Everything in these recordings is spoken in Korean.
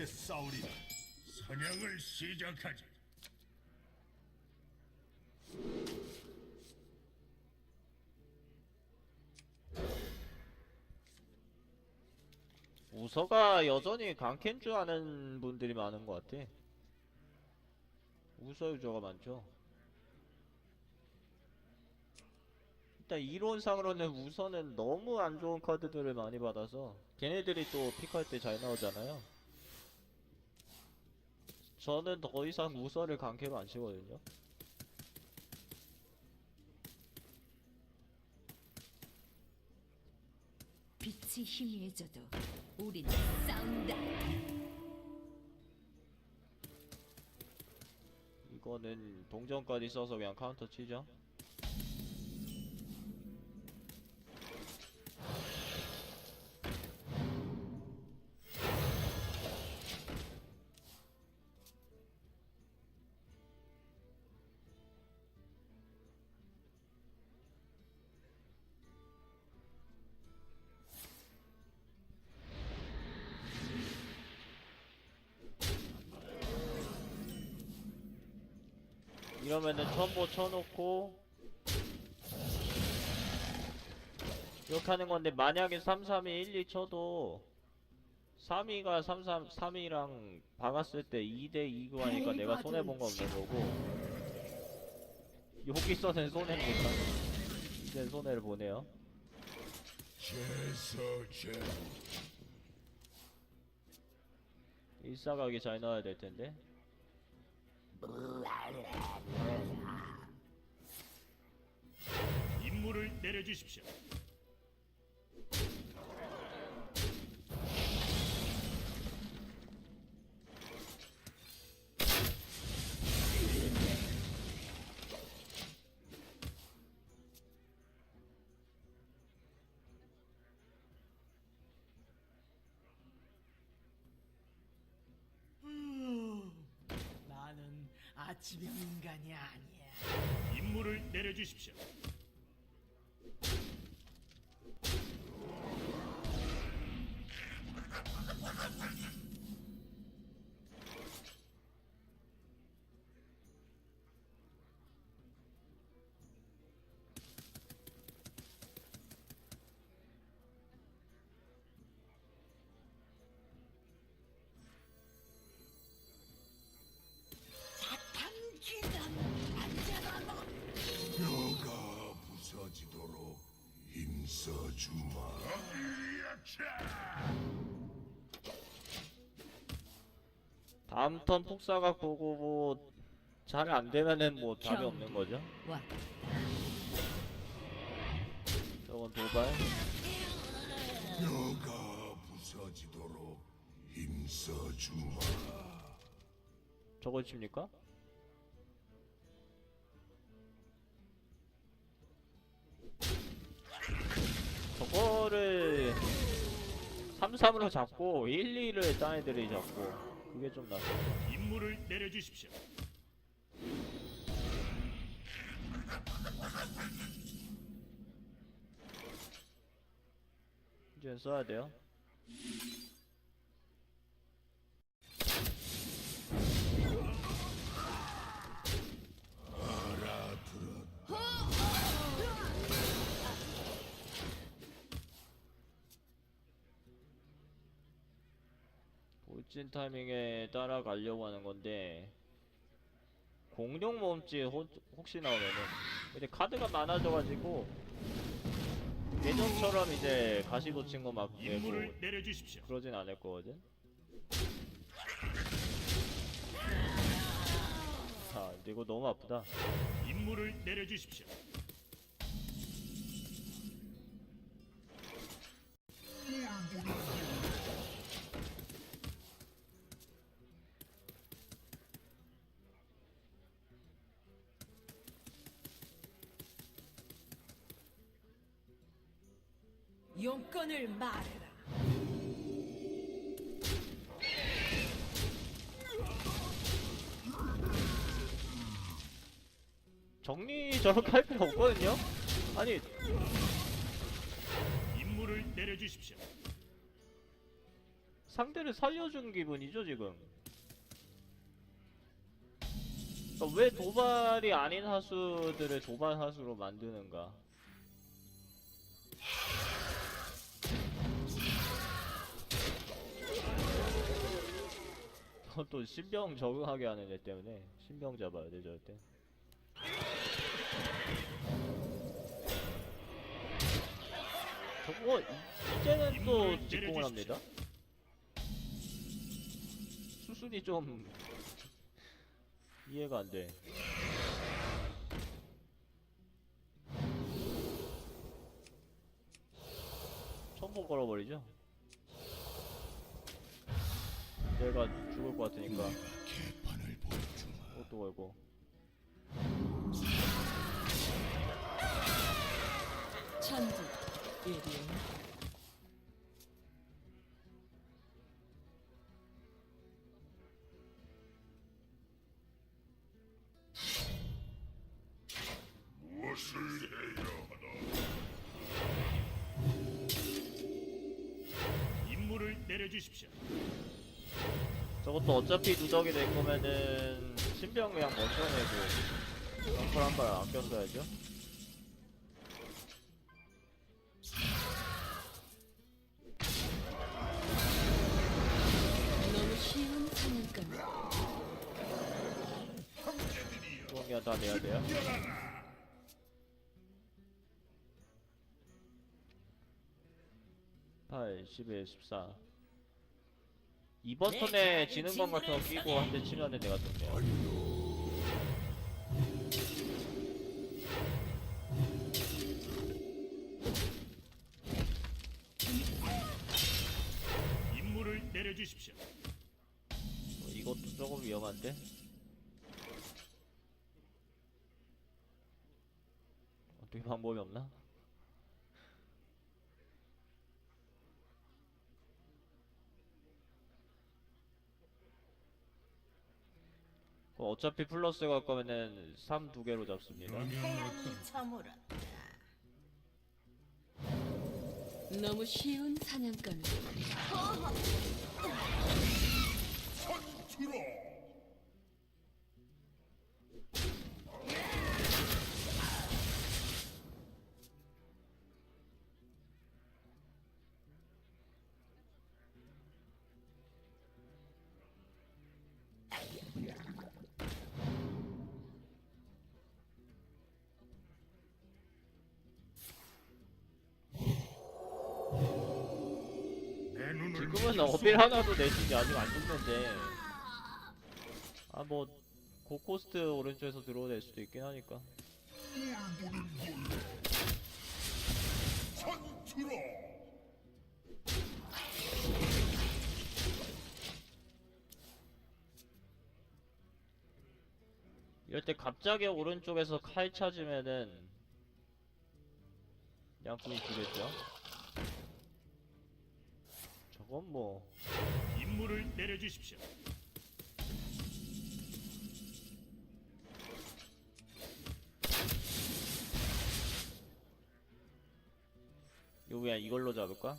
명예롭게 싸우리라. 사냥을 시작하지. 우서가 여전히 강캔 줄 아는 분들이 많은 것 같아. 우서 유저가 많죠. 일단 이론상으로는 우서는 너무 안 좋은 카드들을 많이 받아서 걔네들이 또 픽할 때 잘 나오잖아요. 저는 더 이상 우서를 강캐로 안 치거든요. 빛이 희미해져도 우리는 싸운다. 이거는 동전까지 써서 그냥 카운터 치죠. 이러면은 첨보 쳐놓고 이렇게 하는 건데 만약에 3, 3, 2, 1, 2 쳐도 3위가 3, 3, 3위랑 박았을 때 2대 2고 하니까 내가 손해본 거 없는 거고 여기서는 손해니까? 이제 손해를 보네요. 일사각이 잘 나와야 될 텐데 임무를 내려주십시오. 아침형 인간이 아니야. 임무를 내려주십시오. 힘써주마. 다음 턴 폭사각 보고 뭐 잘 안 되면은 뭐 답이 없는 거죠 와, 저건 도발 뼈가 부서지도록 힘써주마. 저걸 칩니까? 저거를 3-3으로 잡고 1-2를 딴 애들이 잡고 그게 좀 낫죠 임무를 내려주십시오. 이제 써야 돼요 돌진 타이밍에 따라가려고 하는 건데 공룡 몸지 호- 혹시 나오면은 근데 카드가 많아져가지고 예전처럼 이제 가시 놓친 거막 내고. 그러진 않을 거거든. 자, 근데 이거 너무 아프다. 임무를 내려주십시오. 용건을 말해라. 정리 저렇게 할 필요 없거든요? 아니, 임무를 내려주십시오. 상대를 살려준 기분이죠 지금 그러니까 왜 도발이 아닌 하수들을 도발 하수로 만드는가 그것도 신병 적응하게 하는 애 때문에 신병 잡아야 돼 절대 저거 이- 이제는 또 직공을. 합니다 수순이 좀 이해가 안 돼. 천봉 걸어버리죠? 내가 죽을 것 같으니까. 그것도 걸고 천지 이리 무엇을 해야 하나? 임무를 내려주십시오. 저것도 어차피 누적이 될 거면은 신병 그냥 먼저 내고 덩클 한발 아껴 써야죠. 너무 쉬운. 그건 그냥 다 내야 돼요? 팔, 11, 14 이번 턴에 지는 것 같은 거 끼고 한 대 치면은 내가 좋네요 임무를 내려주십시오. 어, 이것도 조금 위험한데? 어떻게 방법이 없나? 어, 어차피 플러스 갈 거면은 3 두 개로 잡습니다. 참으라 너무 쉬운 사냥감이야. 주로. 지금은 어빌 하나도 내시지 아직 안 죽는데 아 뭐 고코스트 오른쪽에서 들어오낼 수도 있긴 하니까. 이럴 때 갑자기 오른쪽에서 칼 찾으면은 양푼이 주겠죠 저건 뭐 임무를 내려주십시오. 이거 그냥 이걸로 잡을까?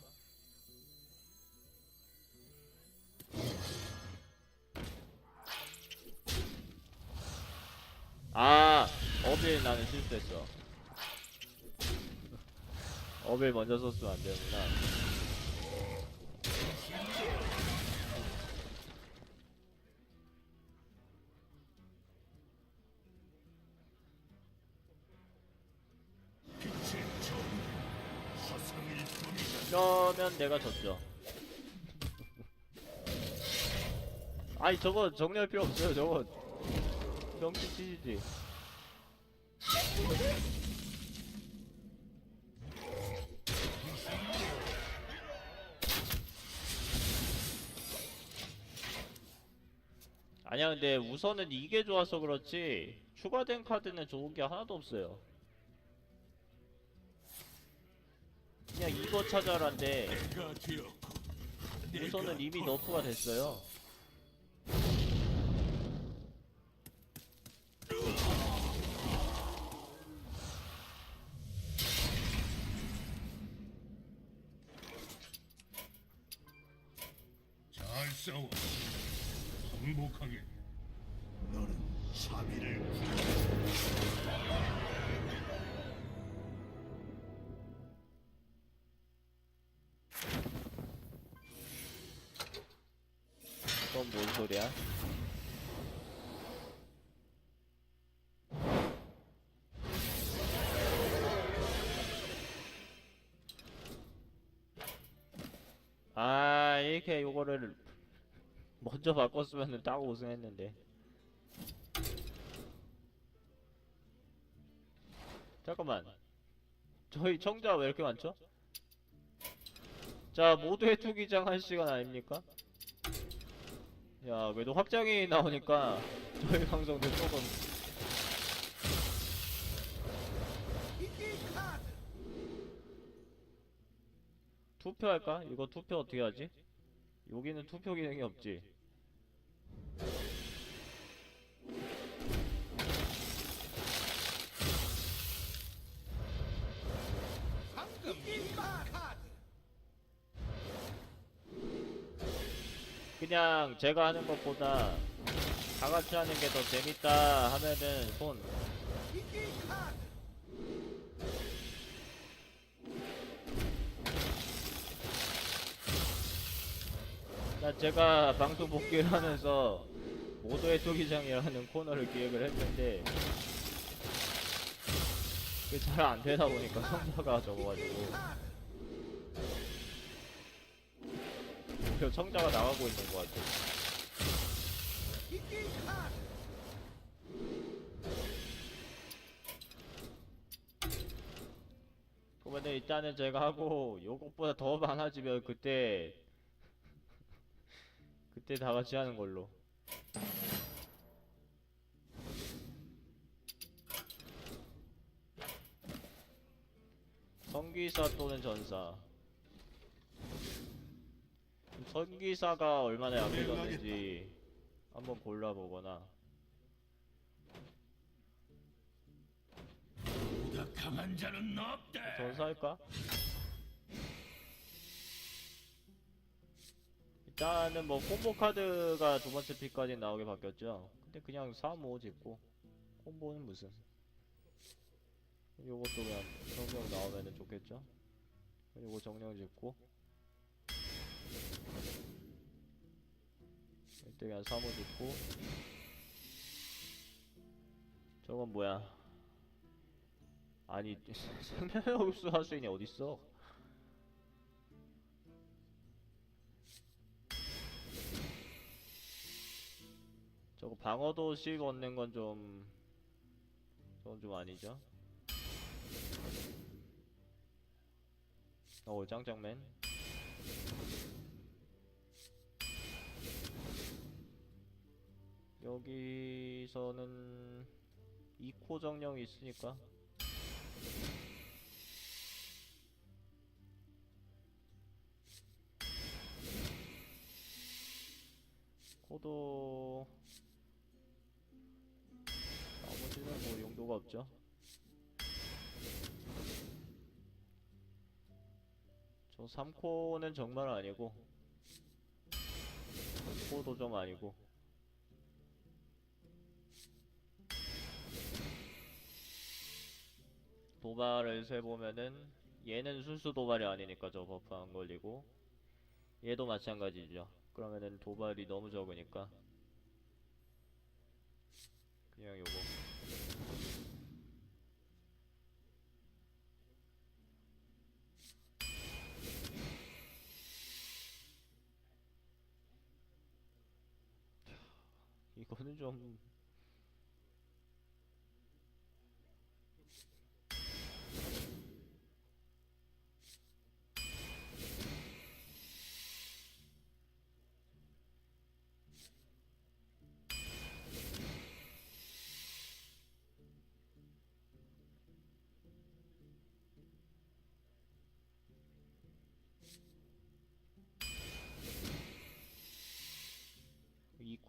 아 어빌 나는 실수했어 어빌 먼저 썼으면 안 되는구나 그러면 내가 졌죠. 아니 저거 정리할 필요 없어요. 저거 병신 치시지. 아니야 근데 우선은 이게 좋아서 그렇지 추가된 카드는 좋은 게 하나도 없어요 그냥 이거 찾아라인데. 우선은 이미 너프가 됐어요. 싸워. 항복하게. 너는 자비를 소리야? 아 이렇게 요거를 먼저 바꿨으면 딱 우승했는데 잠깐만 저희 청자 왜 이렇게 많죠? 자 모두의 투기장 할 시간 아닙니까? 야, 그래도 확장이 나오니까 저희 방송도 조금 투표할까? 이거 투표 어떻게 하지? 여기는 투표 기능이 없지. 그냥 제가 하는 것보다 다 같이 하는 게 더 재밌다 하면은 손. 나 제가 방송 복귀를 하면서 모두의 투기장이라는 코너를 기획을 했는데 그게 잘 안 되다 보니까 성자가 적어가지고 성자가 나가고 있는 것 같아. 그러면 일단은 제가 하고 요것보다 더 많아지면 그때 그때 다 같이 하는 걸로. 성기사 또는 전사. 성기사가 얼마나 약해졌는지 한번 골라보거나. 보다 강한 자는 없다. 전사할까? 일단은 뭐 콤보 카드가 두 번째 픽까지 나오게 바뀌었죠. 근데 그냥 3, 5 짓고 콤보는 무슨? 요것도 그냥 정령 나오면은 좋겠죠. 요거 정령 짓고 3, 5 짓고 저건 뭐야? 아니 생명의 흡수 할 수 있니 어딨어? 저거 방어도 10 얻는 건 좀... 저건 좀 아니죠? 어 짱짱맨 여기서는 2코 정령이 있으니까 코도 나머지는 뭐 용도가 없죠. 저 3코는 정말 아니고 4코도 좀 아니고 도발을 세보면은 얘는 순수 도발이 아니니까 저 버프 안 걸리고 얘도 마찬가지죠. 그러면은 도발이 너무 적으니까 그냥 요거 이거는 좀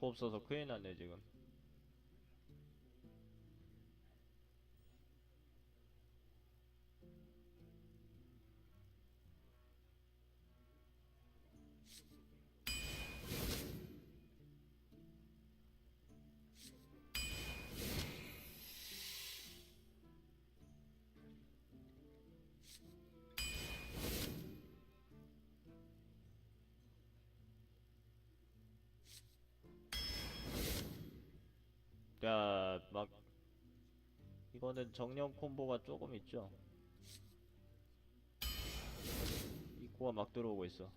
없어서 큰일 났네 지금 이거는 정령 콤보가 조금 있죠. 이코가 막 들어오고 있어.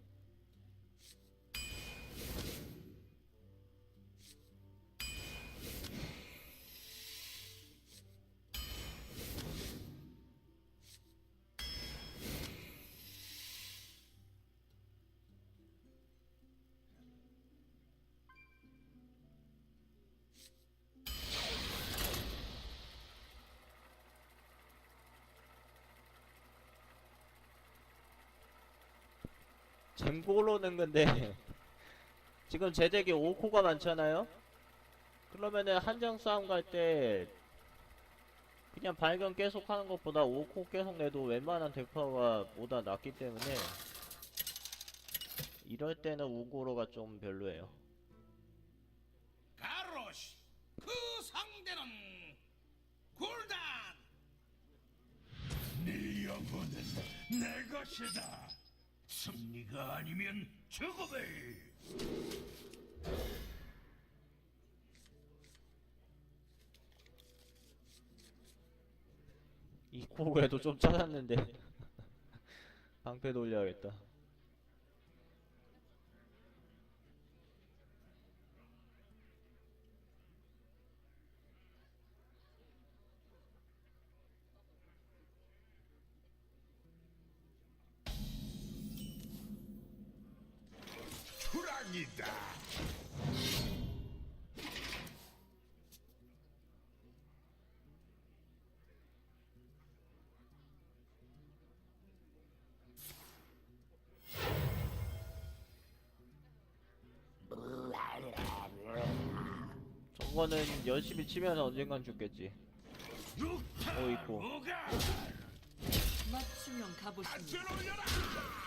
잼고로는 근데 지금 제 덱에 5코가 많잖아요? 그러면은 한정 싸움 갈 때 그냥 발견 계속 하는 것보다 5코 계속 내도 웬만한 덱파가 보다 낫기 때문에 이럴 때는 우고로가 좀 별로예요. 가로시 그 상대는 굴단 네 영혼은 내 것이다 승리가 아니면 죽음을 이 코그에도 좀 짜졌는데 방패 돌려야겠다. 추락이다 저거는 열심히 치면 언젠간 죽겠지. 어. 무가 맞춤형 갑옷입니다.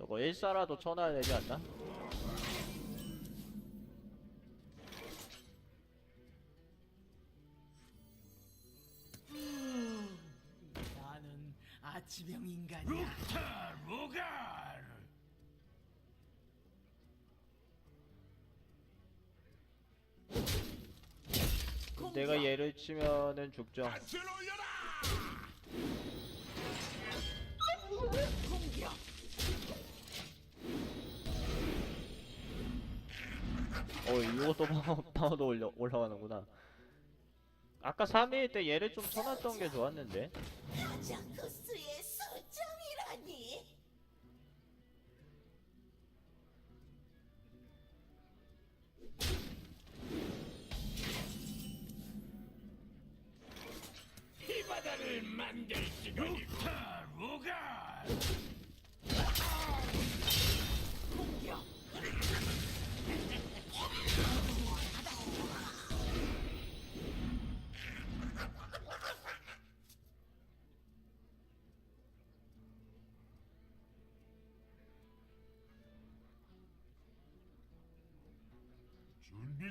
저거 1사라도 쳐놔야 되지 않나? 나는 아치병 인간이야. 육타 무가 내가 얘를 치면은 죽죠. 공격. 이것도 방어, 방어도 올려, 올라가는구나. 아까 3위일 때 얘를 좀 쳐놨던 게 좋았는데. 자크스의 수정이라니. 이 바다를 만들 시간이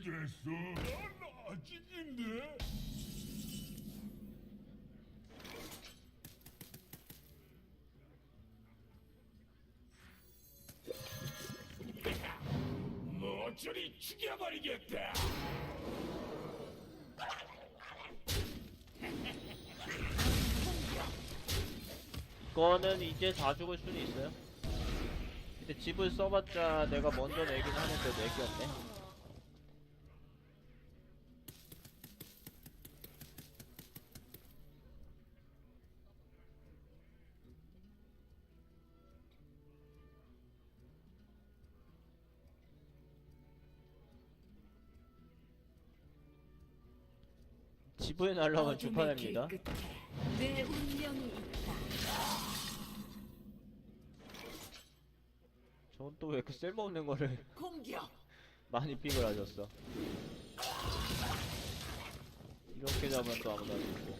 준비됐어? 난 아직인데 모조리 죽여버리겠다 이거는 이제 다 죽을 수는 있어요. 근데 집을 써봤자 내가 먼저 내긴 하는데 내기 없네. 집을 날라면 주판입니다. 어둠의 길 끝에 내 운명이 있다. 저건 또 왜 이렇게 쓸모없는 거를 공격. 많이 픽을 하셨어. 이렇게 잡으면 또 아무도 안 죽고.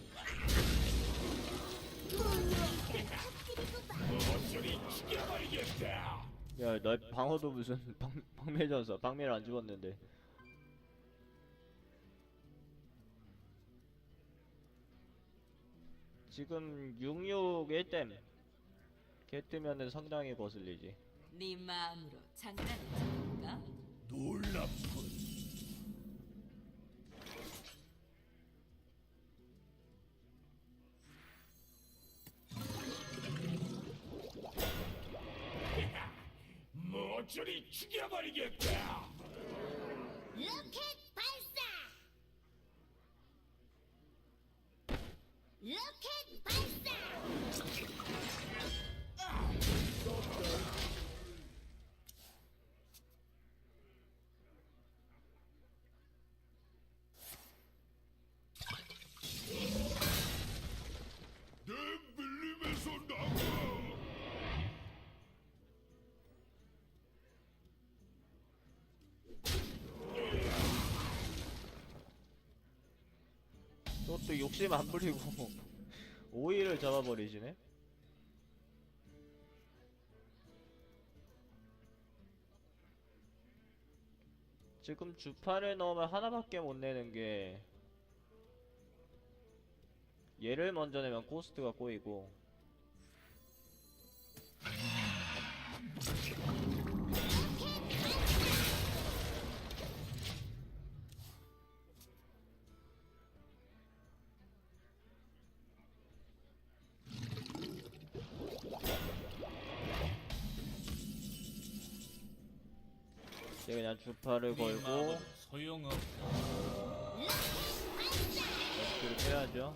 야, 너 방어도 무슨 방, 방매전서, 방매를 안 죽었는데. 지금 66 1댐 개 뜨면은 상당히 거슬리지 네 마음으로 장난을 쳐볼까? 놀랍군. 모조리 죽여버리겠다. 로켓 발사! 로켓 욕심 안 부리고 오이를 잡아버리시네. 지금 주파를 넣으면 하나밖에 못 내는 게 얘를 먼저 내면 코스트가 꼬이고 그냥 주파를 걸고 소용없다. 연출을 해야죠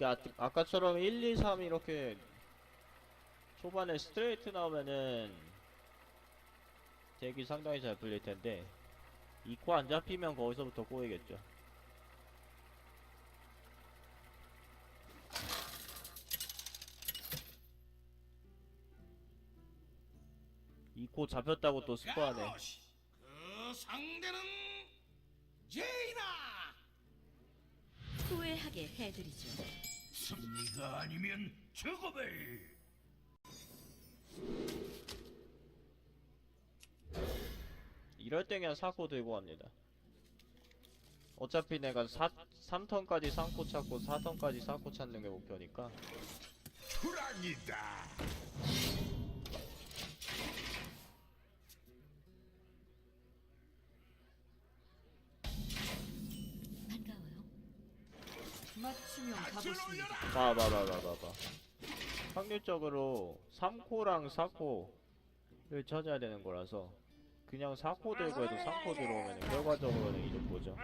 이게 아, 아까처럼 1, 2, 3 이렇게 초반에 스트레이트 나오면은 덱이 상당히 잘 풀릴 텐데 2코 안 잡히면 거기서부터 꼬이겠죠. 이코 잡혔다고 또 스포하네. 그 상대는 제이나. 후회하게 해드리죠. 승리가 아니면 죽음을. 이럴 때 그냥 4코 들고 갑니다. 어차피 내가 4, 3턴까지 3코 찾고 4턴까지 4코 찾는 게 목표니까 불안이다. 봐봐봐봐봐봐. 확률적으로 3코랑 4코를 찾아야 되는 거라서 그냥 4코 들고 해도 3코 들어오면 결과적으로는 이득 보죠